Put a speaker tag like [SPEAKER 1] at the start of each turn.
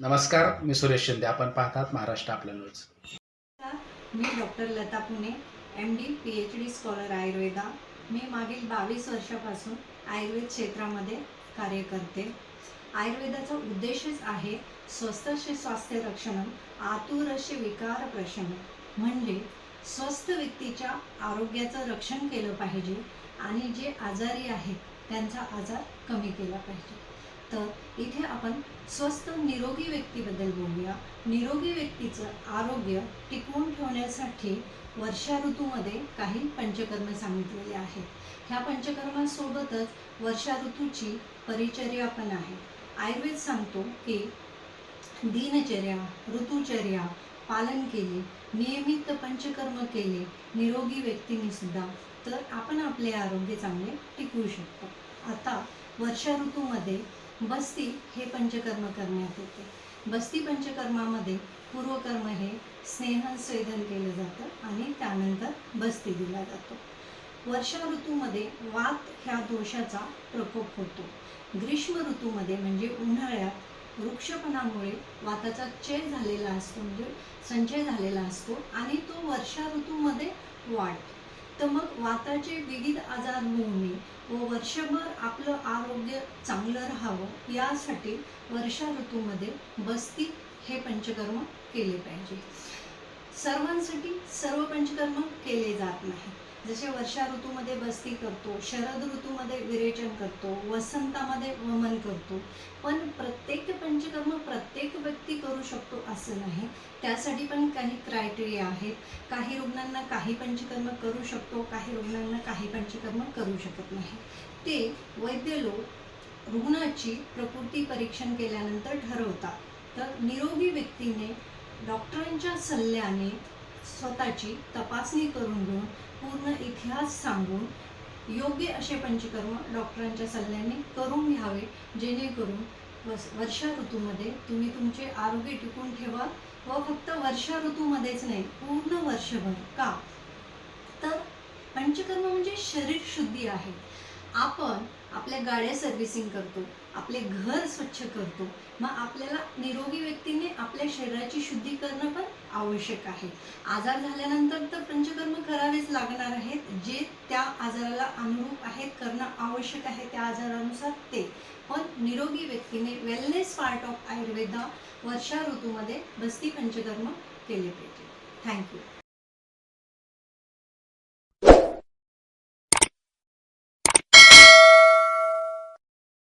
[SPEAKER 1] नमस्कार मी सुरेश शिंदे. आपण पाहतात महाराष्ट्र आपल्या न्यूज
[SPEAKER 2] मी doctor Lata Pune M D P H D scholar Ayurveda. मी मागील बावीस वर्षापासून आयुर्वेद क्षेत्रामध्ये कार्य करते. आयुर्वेदाचा उद्देशच आहे स्वस्थस्य स्वास्थ्य रक्षण आतुरशे विकार प्रशमन म्हणजे स्वस्थ व्यक्तीच्या आरोग्याचं रक्षण केलं पाहिजे आणि जे आजारी आहेत त्यांचा आजार कमी केला पाहिजे. तर इथे आपण स्वस्थ निरोगी व्यक्तीबद्दल बोलूया. निरोगी व्यक्तीचं आरोग्य टिकवून ठेवण्यासाठी वर्षा ऋतूमध्ये काही पंचकर्म सांगितलेले आहेत. ह्या पंचकर्मासोबतच वर्षा ऋतूची परिचर्या पण आहे. आयुर्वेद सांगतो की दिनचर्या ऋतुचर्या पालन केले नियमित पंचकर्म केले निरोगी व्यक्तीने सुद्धा तर आपण आपले आरोग्य चांगले टिकवू शकतो. आता वर्षा ऋतूमध्ये बस्ती हे पंचकर्म करण्यात येते. बस्ती पंचकर्मामध्ये पूर्वकर्म हे स्नेहस्वेदन केलं जातं आणि त्यानंतर बस्ती दिला जातो. वर्षा ऋतूमध्ये वात ह्या दोषाचा प्रकोप होतो. ग्रीष्म ऋतूमध्ये म्हणजे उन्हाळ्यात वृक्षपणामुळे वाताचा चय झालेला असतो म्हणजे संचय झालेला असतो आणि तो वर्षा ऋतूमध्ये वाढतो. तर मग वाताचे विविध आजार होऊ नये व वर्षभर आपलं आरोग्य चांगलं राहावं यासाठी वर्षा ऋतूमध्ये बस्ती हे पंचकर्म केले पाहिजे. सर्वांसाठी सर्व पंचकर्म केले जात नाही. जसे वर्षा ऋतूमध्ये बस्ती करतो शरद ऋतूमध्ये विरेचन करतो वसंतामध्ये वमन करतो. पण प्रत्येक पंचकर्म प्रत्येक व्यक्ती करू शकतो असं नाही त्यासाठी पण काही क्रायटेरिया आहेत. काही रुग्णांना काही पंचकर्म करू शकतो काही रुग्णांना काही पंचकर्म करू शकत नाही. ते वैद्य लोक रुग्णाची प्रकृती परीक्षण केल्यानंतर ठरवतात. तर निरोगी व्यक्तीने डॉक्टरांच्या सल्ल्याने स्वतःची तपासणी करून घेऊन पूर्ण इतिहास सांगून योग्य असे पंचकर्म डॉक्टरांच्या सल्ल्याने करून घ्यावे जेणेकरून वर्षा ऋतूमध्ये तुम्ही तुमचे आरोग्य टिकून ठेवा व फक्त वर्षा ऋतूमध्येच नाही पूर्ण वर्षभर. का? तर पंचकर्म म्हणजे शरीर शुद्धी आहे. आपण आपल्या गाड्या सर्व्हिसिंग करतो आपले घर स्वच्छ करतो मग आपल्याला निरोगी व्यक्तीने आपल्या शरीराची शुद्धी करणं पण आवश्यक आहे. आजार झाल्यानंतर तर पंचकर्म करावेच लागणार आहेत. जे त्या आजाराला अनुरूप आहेत करणं आवश्यक आहे त्या आजारानुसार ते. पण निरोगी व्यक्तीने वेलनेस पार्ट ऑफ आयुर्वेदा वर्षा ऋतूमध्ये बस्ती पंचकर्म केले पाहिजे. थँक्यू